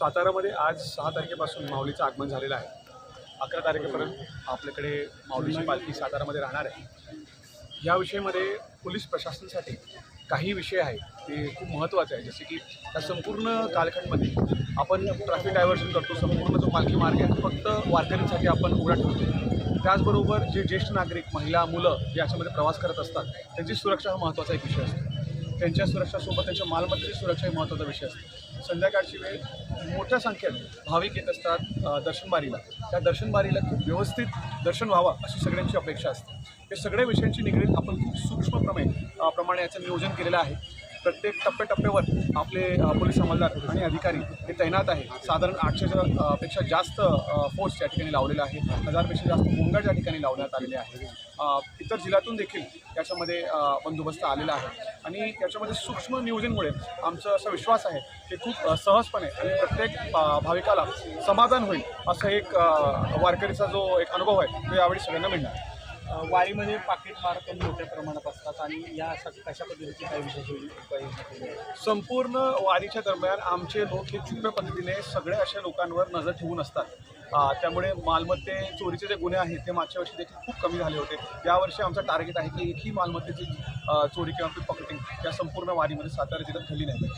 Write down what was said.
सातारामध्ये आज सहा तारखेपासून माऊलीचं आगमन झालेलं आहे. अकरा तारखेपर्यंत आपल्याकडे माऊलीची पालखी सातारामध्ये राहणार आहे. या विषयामध्ये पोलीस प्रशासनासाठी काही विषय आहे ते खूप महत्त्वाचे आहे जसे की त्या संपूर्ण कालखंडमध्ये आपण ट्रॅफिक डायव्हर्शन करतो संपूर्ण जो पालखी मार्ग आहे तो फक्त वारकऱ्यांसाठी आपण उघडा ठेवतो. त्याचबरोबर जे ज्येष्ठ नागरिक महिला मुलं जे याच्यामध्ये प्रवास करत असतात त्यांची सुरक्षा हा महत्त्वाचा एक विषय असतो. त्यांच्या सुरक्षासोबत त्यांच्या मालमत्तेची सुरक्षा ही महत्त्वाचा विषय असतो. संध्याकाळची वेळ मोठ्या संख्येत भाविक येत असतात दर्शनबारीला त्या दर्शनबारीला खूप व्यवस्थित दर्शन व्हावं अशी सगळ्यांची अपेक्षा असते. हे सगळ्या विषयांची निगडीत आपण खूप सूक्ष्मप्रमे प्रमाणे याचं नियोजन केलेलं आहे. प्रत्येक टप्प्याटप्प्यावर आपले पोलीस अंमलदार आणि अधिकारी हे तैनात आहे साधारण आठशेच्या पेक्षा जास्त फोर्स या ठिकाणी लावलेला आहे. हजारपेक्षा जास्त होमगार्ड या ठिकाणी लावण्यात आलेले आहे इतर जिल्ह्यातून देखील याच्यामध्ये बंदोबस्त आलेला आहे. आणि याच्यामध्ये सूक्ष्म नियोजनमुळे आमचा असा विश्वास आहे की खूप सहजपणे आणि प्रत्येक भाविकाला समाधान होईल असं एक वारकरीचा जो एक अनुभव आहे तो यावेळी सगळ्यांना मिळणार. वारीमध्ये पाकिट मार कमी मोठ्या प्रमाणात असतात आणि यासाठी कशा पद्धतीची काही विशेष उपाययोजना केली आहे? संपूर्ण वारीच्या दरम्यान आमचे लोक हे चुप्या पद्धतीने सगळ्या अशा लोकांवर नजर ठेवून असतात. त्यामुळे मालमत्ते चोरीचे जे गुन्हे आहेत ते मागच्या वर्षी देखील खूप कमी झाले होते. यावर्षी आमचं टार्गेट आहे की एकही मालमत्तेची चोरी किंवा पिकपॉकेटिंग या संपूर्ण वारीमध्ये सातारा जिल्ह्यात झाली नाही.